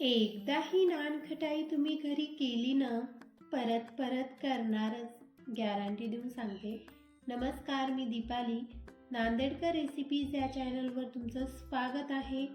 एकदा ही नानखटाई तुम्ही घरी केली ना परत परत करणारच. गॅरंटी देऊन सांगते. नमस्कार मी दीपाली. नांदेडकर रेसिपीज या चॅनलवर तुमचं स्वागत आहे.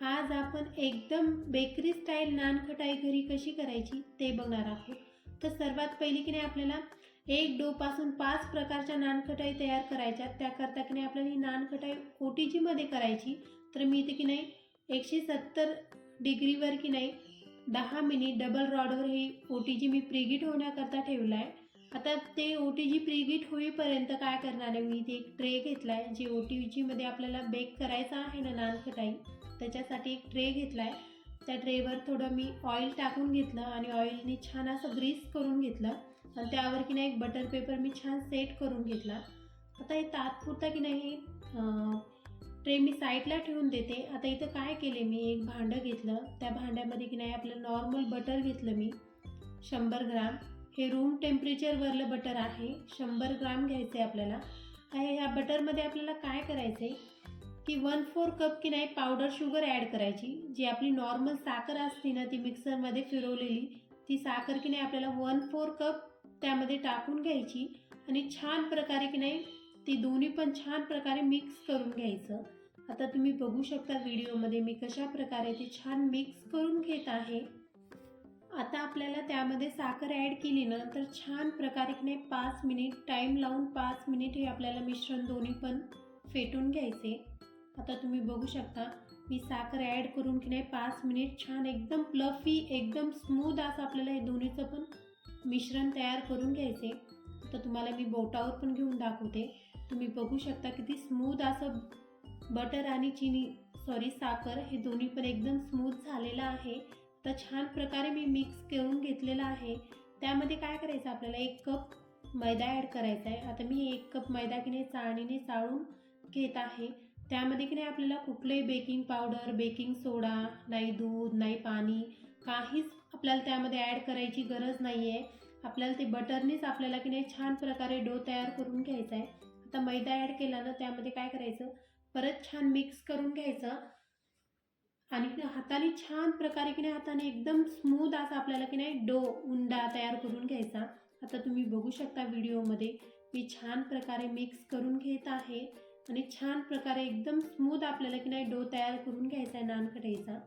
आज आपण एकदम बेकरी स्टाईल नानखटाई घरी कशी करायची ते बघणार आहोत. तर सर्वात पहिली की नाही आपल्याला एक डोपासून पाच प्रकारच्या नानखटाई तयार करायच्या. त्याकरता की नाही आपल्याला ही नानखटाई ओ टी जीमध्ये करायची. तर मी इथे की नाही एकशे सत्तर डिग्रीवर की नाही दहा मिनिट डबल रॉडवर हे ओ टी जी मी प्रिगिट होण्याकरता ठेवलं आहे आता ते ओ टी जी प्रिगिट होईपर्यंत काय करणार आहे? मी ते एक ट्रे घेतला आहे जे ओ टी जीमध्ये आपल्याला बेक करायचा आहे ना नानखटाई त्याच्यासाठी एक ट्रे घेतला आहे त्या ट्रेवर थोडं मी ऑइल टाकून घेतलं आणि ऑइलने छान असं ग्रीस करून घेतलं. आणि त्यावर की नाही एक बटर पेपर मी छान सेट करून घेतला. आता हे तात्पुरता की नाही ट्रे मी साईडला ठेवून देते. आता इथं काय केले मी? एक भांडं घेतलं. त्या भांड्यामध्ये की नाही आपलं नॉर्मल बटर घेतलं मी. शंभर ग्राम. हे रूम टेम्परेचरवरलं बटर आहे. शंभर ग्राम घ्यायचं आहे आपल्याला. आणि ह्या बटरमध्ये आपल्याला काय करायचं आहे की वन फोर कप की नाही पावडर शुगर ॲड करायची. जी आपली नॉर्मल साखर असते ना ती मिक्सरमध्ये फिरवलेली ती साखर की नाही आपल्याला वन फोर कप त्यामध्ये टाकून घ्यायची. आणि छान प्रकारे की नाही ती दोन्ही पण छान प्रकारे मिक्स करून घ्यायचं. आता तुम्ही बघू शकता व्हिडिओमध्ये मी कशा प्रकारे ते छान मिक्स करून घेत आहे. आता आपल्याला त्यामध्ये साखर ॲड केली ना तर छान प्रकारे की नाही पाच मिनिट टाईम लावून पाच मिनिट हे आपल्याला मिश्रण दोन्ही पण फेटून घ्यायचे. आता तुम्ही बघू शकता मी साखर ॲड करून की नाही पाच मिनिट छान एकदम प्लफी एकदम स्मूथ असं आपल्याला हे दोन्हीचं पण मिश्रण तयार करून घ्यायचे. आता तुम्हाला मी बोटावर पण घेऊन दाखवते. तुम्ही बघू शकता किती स्मूथ असं बटर आणि चिनी सॉरी साखर हे दोन्ही पण एकदम स्मूथ झालेलं आहे. तर छान प्रकारे मी मिक्स करून घेतलेलं आहे. त्यामध्ये काय करायचं? आपल्याला एक कप मैदा ॲड करायचा आहे. आता मी एक कप मैदा की नाही चाळणीने चाळून घेत आहे. त्यामध्ये की नाही आपल्याला कुठलंही बेकिंग पावडर बेकिंग सोडा नाही दूध नाही पाणी काहीच आपल्याला त्यामध्ये ॲड करायची गरज नाही आहे आपल्याला ते बटरनेच आपल्याला की नाही छान प्रकारे डो तयार करून घ्यायचा आहे. आता मैदा ॲड केला ना त्यामध्ये काय करायचं? परत छान मिक्स करून घ्यायचं. आणि हाताने छान प्रकारे की नाही हाताने एकदम स्मूथ असा आपल्याला की नाही डो उंडा तयार करून घ्यायचा. आता तुम्ही बघू शकता व्हिडिओमध्ये मी छान प्रकारे मिक्स करून घेत आहे. आणि छान प्रकारे एकदम स्मूथ आपल्याला की नाही डो तयार करून घ्यायचा आहे नानकटाईचा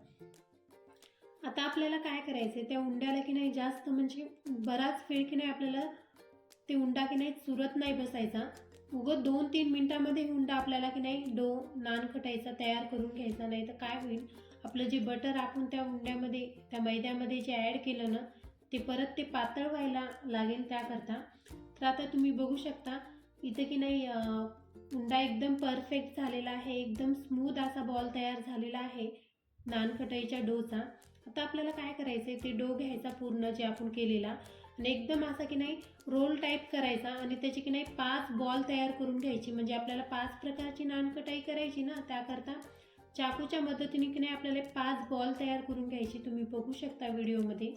आता आपल्याला काय करायचं आहे त्या उंड्याला की नाही जास्त म्हणजे बराच वेळ की नाही आपल्याला ते उंडा की नाही चुरत नाही बसायचा. उगं दोन तीन मिनटामध्ये हुंडा आपल्याला की नाही डो नान खटायचा तयार करून घ्यायचा नाही तर काय होईल? आपलं जे बटर आपण त्या हुंड्यामध्ये त्या मैद्यामध्ये जे ॲड केलं ना ते परत ते पातळ व्हायला लागेल त्याकरता. तर आता तुम्ही बघू शकता इथं की नाही हुंडा एकदम परफेक्ट झालेला आहे एकदम स्मूथ असा बॉल तयार झालेला आहे नानखटाईच्या डोचा. आता आपल्याला काय करायचं आहे ते डो घ्यायचा पूर्ण जे आपण केलेला. आणि एकदम असा की नाही रोल टाईप करायचा आणि त्याची की नाही पाच बॉल तयार करून घ्यायची. म्हणजे आपल्याला पाच प्रकारची नानकटाई करायची ना त्याकरता चाकूच्या मदतीने की नाही आपल्याला पाच बॉल तयार करून घ्यायची. तुम्ही बघू शकता व्हिडिओमध्ये.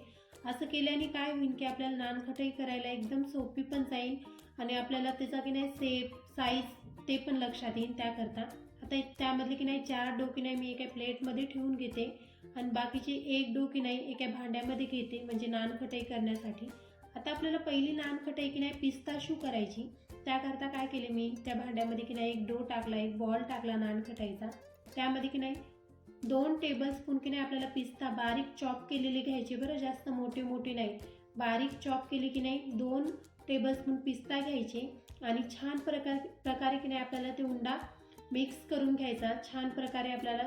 असं केल्याने काय होईल की आपल्याला नानखटाई करायला एकदम सोपी पण जाईल आणि आपल्याला त्याचा की नाही सेप साईज ते पण लक्षात येईल त्याकरता. आता त्यामधले की नाही चार डो की नाही मी एका प्लेटमध्ये ठेवून घेते आणि बाकीचे एक डो की नाही एका भांड्यामध्ये घेते म्हणजे नानखटाई करण्यासाठी. आता आपल्याला पहिली नानखटाई की नाही पिस्ताशू करायची. त्याकरता काय केले मी? त्या भांड्यामध्ये की नाही एक डो टाकला एक बॉल टाकला नानखटाईचा त्यामध्ये की नाही दोन टेबलस्पून की नाही आपल्याला पिस्ता बारीक चॉप केलेले घ्यायचे बरं जास्त मोठे मोठे नाही. बारीक चॉप केले की नाही दोन टेबलस्पून पिस्ता घ्यायचे आणि छान प्रकार प्रकारे की नाही आपल्याला ते उंडा मिक्स करून घ्यायचा. छान प्रकारे आपल्याला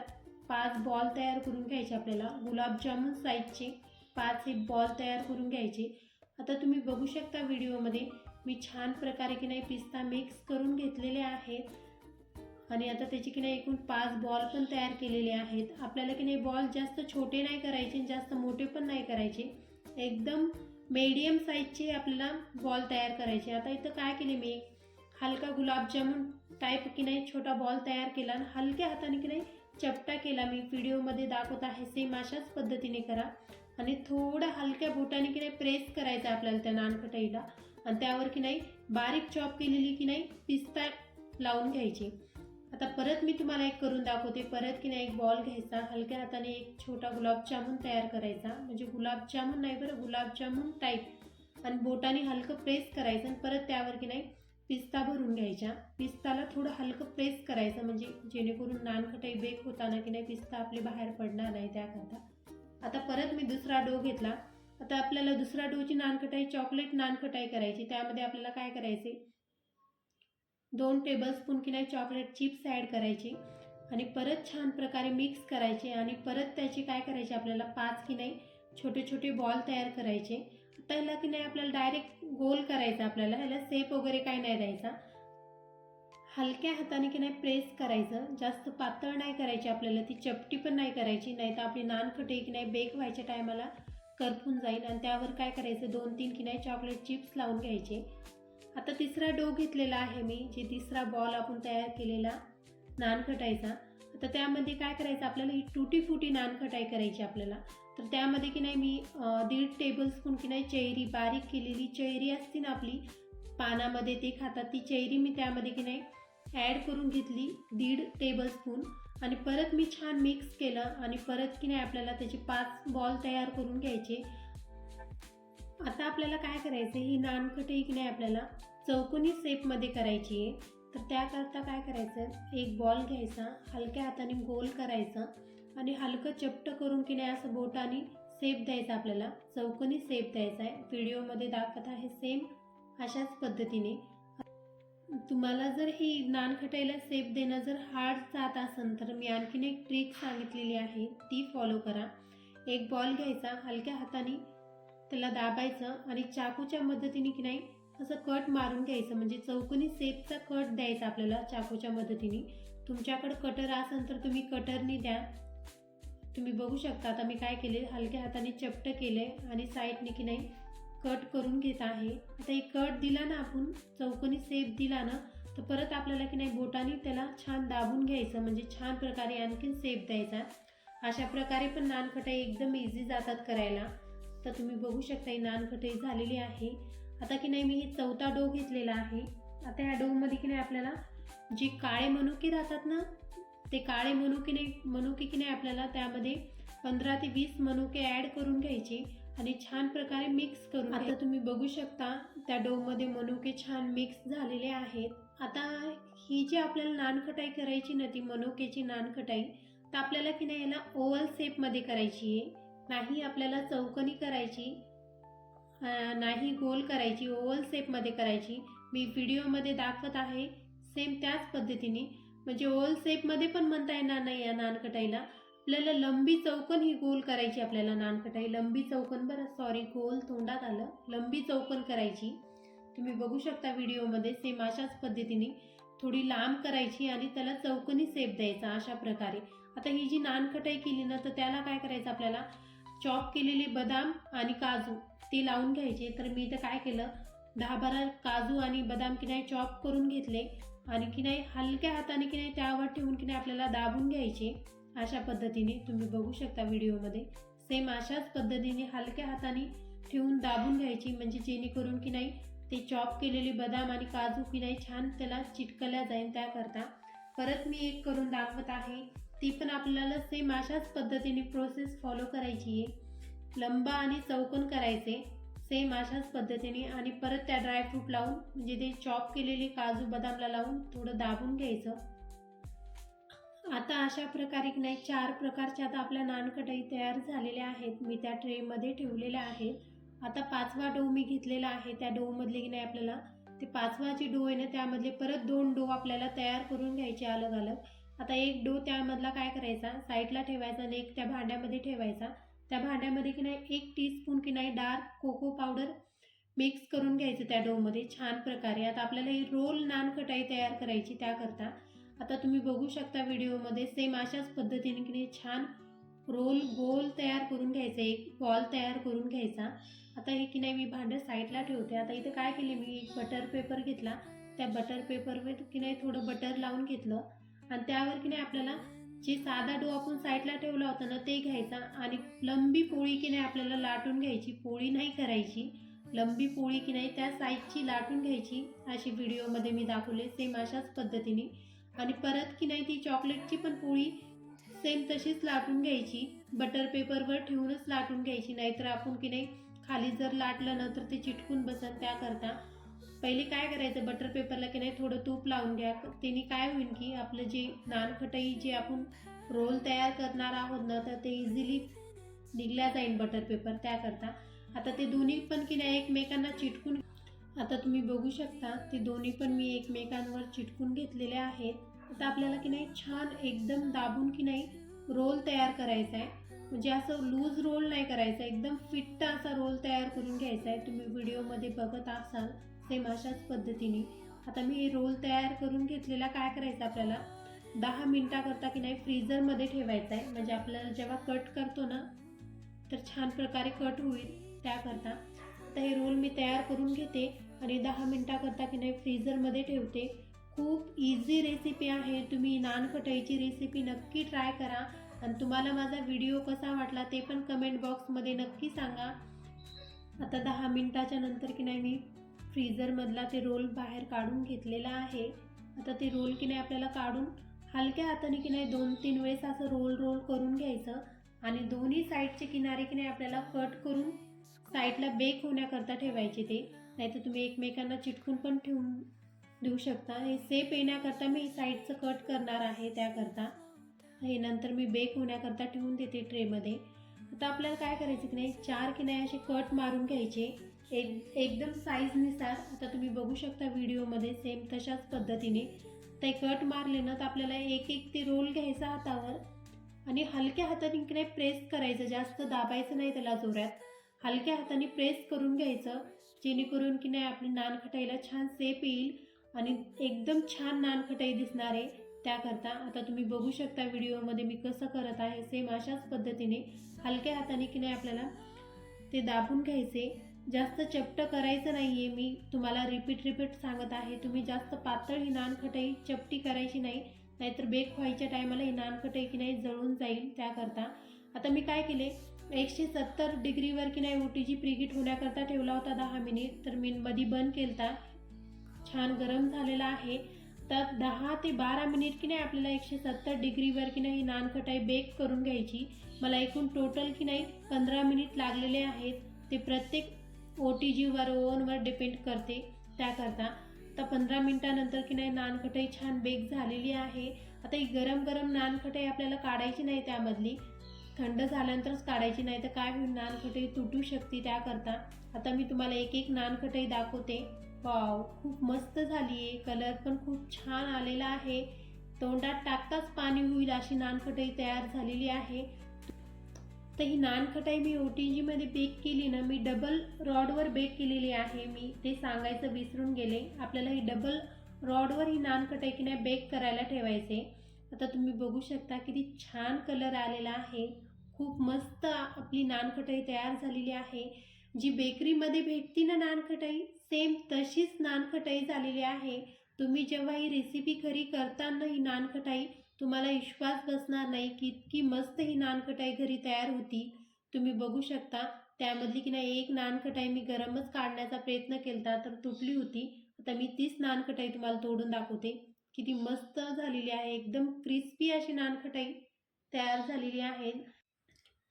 पाच बॉल तयार करून घ्यायचे आपल्याला. गुलाबजामुन साईजचे पाच हे बॉल तयार करून घ्यायचे. आता तुम्ही बघू शकता व्हिडिओमध्ये मी छान प्रकारे की नाही पिस्ता मिक्स करून घेतलेले आहेत. आणि आता त्याचे की नाही एकूण पाच बॉल पण तयार केलेले आहेत. आपल्याला की नाही बॉल जास्त छोटे नाही करायचे जास्त मोठे पण नाही करायचे. एकदम मीडियम साईजचे आपल्याला बॉल तयार करायचे. आता इथं काय केले मी? हलका गुलाबजामुन टाईप की नाही छोटा बॉल तयार केला आणि हलक्या हाताने की नाही चपटा केला मी. व्हिडिओमध्ये दाखवत आहे सेम अशाच पद्धतीने करा. आणि थोडं हलक्या बोटाने की नाही प्रेस करायचं आपल्याला त्या नानखटाईला. आणि त्यावर की नाही बारीक चॉप केलेली की नाही पिस्ता लावून घ्यायची. आता परत मी तुम्हाला एक करून दाखवते. परत की नाही एक बॉल घ्यायचा. हलक्या हाताने एक छोटा गुलाबजामुन तयार करायचा. म्हणजे गुलाबजामुन नाही बरं गुलाबजामुन टाईप आणि बोटाने हलकं प्रेस करायचं आणि परत त्यावर की नाही पिस्ता भरून घ्यायचा. पिस्ताला थोडं हलकं प्रेस करायचं. म्हणजे जेणेकरून नानखटाई बेक होताना की नाही पिस्ता आपले बाहेर पडणार नाही त्याकरता. आता परत मी दुसरा डो घेतला. आता आपल्याला दुसरा डोची नानखटाई चॉकलेट नानखटाई करायची. त्यामध्ये आपल्याला काय करायचे? दोन टेबलस्पून की नाही चॉकलेट चिप्स ॲड करायचे. आणि परत छान प्रकारे मिक्स करायचे. आणि परत त्याची काय करायचे? आपल्याला पाच की नाही छोटे छोटे बॉल तयार करायचे. आता ह्याला की नाही आपल्याला डायरेक्ट गोल करायचा आपल्याला. ह्याला सेप वगैरे काही नाही द्यायचा. हलक्या हाताने की नाही प्रेस करायचं जास्त पातळ नाही करायची आपल्याला ती चपटी पण नाही करायची नाही तर आपली नानखटे की नाही बेक व्हायच्या टायमाला करपून जाईल. आणि त्यावर काय करायचं दोन तीन की नाही चॉकलेट चिप्स लावून घ्यायचे. आता तिसरा डो घेतलेला आहे मी जे तिसरा बॉल आपण तयार केलेला नानखटायचा. आता त्यामध्ये काय करायचं आपल्याला ही टुटी फुटी नानखटाई करायची आपल्याला. तर त्यामध्ये की नाही मी दीड टेबलस्पून की नाही चेरी बारीक केलेली चेरी असते ना आपली पानामध्ये ते खातात ती चेरी मी त्यामध्ये की नाही ॲड करून घेतली दीड टेबलस्पून आणि परत मी छान मिक्स केलं आणि परत की नाही आपल्याला त्याचे पाच बॉल तयार करून घ्यायचे. आता आपल्याला काय करायचं ही नानकटी की नाही आपल्याला? चौकोनी सेपमध्ये करायची आहे. तर त्याकरता काय करायचं? एक बॉल घ्यायचा हलक्या हाताने गोल करायचं आणि हलकं चपट करून की नाही असं बोटाने सेप द्यायचा आपल्याला. चौकोनी सेप द्यायचा आहे. व्हिडिओमध्ये दाखवत आहे सेम अशाच पद्धतीने. तुम्हाला जर ही नानखटाईला सेप देणं जर हार्ड जात असेल तर मी आणखीन एक ट्रिक सांगितलेली आहे ती फॉलो करा. एक बॉल घ्यायचा हलक्या हाताने त्याला दाबायचं आणि चाकूच्या मदतीने की नाही असं कट मारून घ्यायचं. म्हणजे चौकोनी सेपचा कट द्यायचा आपल्याला चाकूच्या मदतीने. तुमच्याकडे कटर असेल तर तुम्ही कटरने द्या. तुम्ही बघू शकता आता मी काय केले हलक्या हाताने चपट केले आणि साईडने की नाही कट करून घेत आहे. आता एक कट दिला ना आपण चौकोनी सेप दिला ना तर परत आपल्याला की नाही बोटाने त्याला छान दाबून घ्यायचं म्हणजे छान प्रकारे आणखीन सेप द्यायचा. अशा प्रकारे पण नानखटाई एकदम इझी जातात करायला. तर तुम्ही बघू शकता ही नानखटाई झालेली आहे. आता की नाही मी हे चौथा डो घेतलेला आहे. आता या डोमध्ये की नाही आपल्याला जे काळे मनुके राहतात ना ते काळे मनुके नाही मनुके की नाही आपल्याला त्यामध्ये पंधरा ते वीस मनुके ॲड करून घ्यायचे. आणि छान प्रकारे मिक्स करून आता तुम्ही बघू शकता त्या डोमध्ये मनुके छान मिक्स झालेले आहेत. आता ही जी आपल्याला नानखटाई करायची ना ती मनुकेची नानखटाई तर आपल्याला की नाही याला ओव्हल शेपमध्ये करायची आहे. नाही आपल्याला चौकनी करायची नाही गोल करायची ओव्हल शेपमध्ये करायची. मी व्हिडिओमध्ये दाखवत आहे सेम त्याच पद्धतीने. म्हणजे ओव्हल शेपमध्ये पण म्हणता येणार नाही या नानकटाईला आपल्याला लंबी चौकन ही गोल करायची आपल्याला नानकटाई लंबी चौकन बरं सॉरी गोल तोंडात आलं. लंबी चौकन करायची. तुम्ही बघू शकता व्हिडिओमध्ये सेम अशाच पद्धतीने थोडी लांब करायची आणि त्याला चौकनी सेप द्यायचा अशा प्रकारे. आता ही जी नानखटाई केली ना तर त्याला काय करायचं आपल्याला? चॉप केलेले बदाम आणि काजू ते लावून घ्यायचे. तर मी इथं काय केलं? दहा बारा काजू आणि बदाम की नाही चॉप करून घेतले. आणि की नाही हलक्या हाताने की नाही त्यावर ठेवून की नाही आपल्याला दाबून घ्यायचे. अशा पद्धतीने तुम्ही बघू शकता व्हिडिओमध्ये. सेम अशाच पद्धतीने हलक्या हाताने ठेवून दाबून घ्यायची म्हणजे जेणेकरून की नाही ते चॉप केलेले बदाम आणि काजू की नाही छान त्याला चिटकल्या जाईल त्याकरता. परत मी एक करून दाखवत आहे. ती पण आपल्याला सेम अशाच पद्धतीने प्रोसेस फॉलो करायची आहे. लंबा आणि चौकोन करायचे. सेम अशाच पद्धतीने आणि परत त्या ड्रायफ्रूट लावून म्हणजे ते चॉप केलेले काजू बदामला लावून थोडं दाबून घ्यायचं. आता अशा प्रकारे की नाही चार प्रकारच्या आता आपल्या नानकटाई तयार झालेल्या आहेत. मी त्या ट्रेमध्ये ठेवलेल्या आहेत. आता पाचवा डो मी घेतलेला आहे. त्या डोमधले की नाही आपल्याला ते पाचवा जी डो आहे ना त्यामधले परत दोन डो आपल्याला तयार करून घ्यायचे अलग अलग आता एक डो त्यामधला काय करायचा? साईडला ठेवायचा आणि एक त्या भांड्यामध्ये ठेवायचा. त्या भांड्यामध्ये की नाही एक टीस्पून की नाही डार्क कोको पावडर मिक्स करून घ्यायचं त्या डोमध्ये छान प्रकारे. आता आपल्याला ही रोल नानकटाई तयार करायची त्याकरता. आता तुम्ही बघू शकता व्हिडिओमध्ये सेम अशाच पद्धतीने की नाही छान रोल गोल तयार करून घ्यायचा एक बॉल तयार करून घ्यायचा. आता हे की नाही मी भांडं साईडला ठेवते. आता इथं काय केले मी एक बटर पेपर घेतला. त्या बटर पेपरवर की नाही थोडं बटर लावून घेतलं. आणि त्यावर की नाही आपल्याला जे साधा डो आपण साईडला ठेवला होता ना ते घ्यायचा. आणि लंबी पोळी की नाही आपल्याला लाटून घ्यायची. पोळी नाही करायची. लंबी पोळी की नाही त्या साईजची लाटून घ्यायची. अशी व्हिडिओमध्ये मी दाखवले. सेम अशाच पद्धतीने. आणि परत की नाही ती चॉकलेटची पण पोळी सेम तशीच लाटून घ्यायची. बटर पेपरवर ठेवूनच लाटून घ्यायची. नाहीतर आपण की नाही खाली जर लाटलं ना तर ते चिटकून बसन त्याकरता. पहिले काय करायचं? बटर पेपरला की नाही थोडं तूप लावून घ्या. त्याने काय होईल की आपलं जे नानखटई जे आपण रोल तयार करणार आहोत ना तर ते इझिली निघल्या जाईल बटर पेपर त्याकरता. आता ते दोन्ही पण की नाही एकमेकांना चिटकून आता तुम्ही बघू शकता ते दोन्ही पण मी एकमेकांवर चिटकून घेतलेले आहेत. आता आपल्याला की नाही छान एकदम दाबून की नाही रोल तयार करायचा आहे. म्हणजे असं लूज रोल नाही करायचा एकदम फिट्ट असा रोल तयार करून घ्यायचा आहे. तुम्ही व्हिडिओमध्ये बघत असाल सेम अशाच पद्धतीने. आता मी हे रोल तयार करून घेतलेला काय करायचं आपल्याला? दहा मिनटाकरता की नाही फ्रीझरमध्ये ठेवायचा आहे. म्हणजे आपल्याला जेव्हा कट करतो ना तर छान प्रकारे कट होईल त्याकरता. आता हे रोल मी तयार करून घेते आणि दहा मिनटाकरता की नाही फ्रीझरमध्ये ठेवते. खूप इझी रेसिपी आहे. तुम्ही नानकटाईची रेसिपी नक्की ट्राय करा. आणि तुम्हाला माझा व्हिडिओ कसा वाटला ते पण कमेंट बॉक्समध्ये नक्की सांगा. आता दहा मिनटाच्या नंतर की नाही मी फ्रीझरमधला ते रोल बाहेर काढून घेतलेला आहे. आता ते रोल की नाही आपल्याला काढून हलक्या हाताने की नाही दोन तीन वेळेस असं रोल रोल करून घ्यायचं. आणि दोन्ही साईडचे किनारे की नाही आपल्याला कट करून साईडला बेक होण्याकरता ठेवायचे ते. नाहीतर तुम्ही एकमेकांना चिटकून पण ठेवून देऊ शकता. हे सेप येण्याकरता मी साईडचं कट करणार आहे त्याकरता. हे नंतर मी बेक होण्याकरता ठेवून देते ट्रेमध्ये आता आपल्याला काय करायचं की नाही चार की नाही असे कट मारून घ्यायचे. एक एकदम साईजनुसार आता तुम्ही बघू शकता व्हिडिओमध्ये सेम तशाच पद्धतीने. ते कट मारले ना तर आपल्याला एक एक ते रोल घ्यायचा हातावर. आणि हलक्या हाताने की नाही प्रेस करायचं. जास्त दाबायचं नाही त्याला जोरात. हलक्या हाताने प्रेस करून घ्यायचं. जेणेकरून की नाही आपली नानखटाईला छान सेप येईल. आणि एकदम छान नानखटाई दिसणार आहे. त्याकरता आता तुम्ही बघू शकता व्हिडिओमध्ये मी कसं करत आहे. सेम अशाच पद्धतीने हलक्या हाताने की नाही आपल्याला ते दाबून घ्यायचे. जास्त चपटं करायचं नाही आहे मी. तुम्हाला रिपीट रिपीट सांगत आहे. तुम्ही जास्त पातळ ही नानखटाई चपटी करायची नाही. नाहीतर बेक व्हायच्या टायमाला ही नानखटाई की नाही जळून जाईल. त्याकरता आता मी काय केले? एकशे सत्तर डिग्रीवर की नाही ओटीजी प्रिगिट होण्याकरता ठेवला होता दहा मिनिट. तर मी मधी बंद केलता. छान गरम झालेला आहे. तर दहा ते बारा मिनिट की नाही आपल्याला एकशे सत्तर डिग्रीवर की नाही नानखटाई बेक करून घ्यायची. मला एकूण टोटल की नाही पंधरा मिनिट लागलेले आहेत. ते प्रत्येक ओ टी जीवर ओवनवर डिपेंड करते. त्याकरता आता पंधरा मिनिटानंतर की नाही नानखटाई छान बेक झालेली आहे. आता ही गरम गरम नानखटाई आपल्याला काढायची नाही त्यामधली. थंड झाल्यानंतरच काढायची नाही तर काय होईल? नानखटाई तुटू शकते त्याकरता. आता मी तुम्हाला एक एक नानखटाई दाखवते. वाव खूप मस्त झाली आहे. कलर पण खूप छान आलेला आहे. तोंडात टाकताच पाणी होईल अशी नानखटाई तयार झालेली आहे. तर ही नानखटाई मी ओ टी जीमध्ये बेक केली ना मी डबल रॉडवर बेक केलेली आहे. मी ते सांगायचं विसरून गेले. आपल्याला ही डबल रॉडवर ही नानखटाई की नाही बेक करायला ठेवायचे. आता तुम्ही बघू शकता किती छान कलर आलेला आहे. खूप मस्त आपली नानखटाई तयार झालेली आहे. जी बेकरीमध्ये भेटती ना नानखटाई सेम तशीच नानखटाई झालेली आहे. तुम्ही जेव्हा ही रेसिपी घरी करताना ही नानखटाई तुम्हाला विश्वास बसणार नाही की इतकी मस्त ही नानखटाई घरी तयार होती. तुम्ही बघू शकता त्यामधली की नाही एक नानखटाई मी गरमच काढण्याचा प्रयत्न केला तर तुटली होती. आता मी तीच नानखटाई तुम्हाला तोडून दाखवते. किती मस्त झालेली आहे एकदम क्रिस्पी अशी नानखटाई तयार झालेली आहे.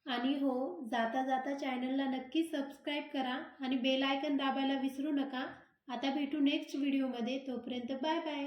आणि हो जाता जाता चॅनलला नक्की सबस्क्राईब करा आणि बेल आयकन दाबायला विसरू नका. आता भेटू नेक्स्ट व्हिडिओमध्ये तोपर्यंत बाय बाय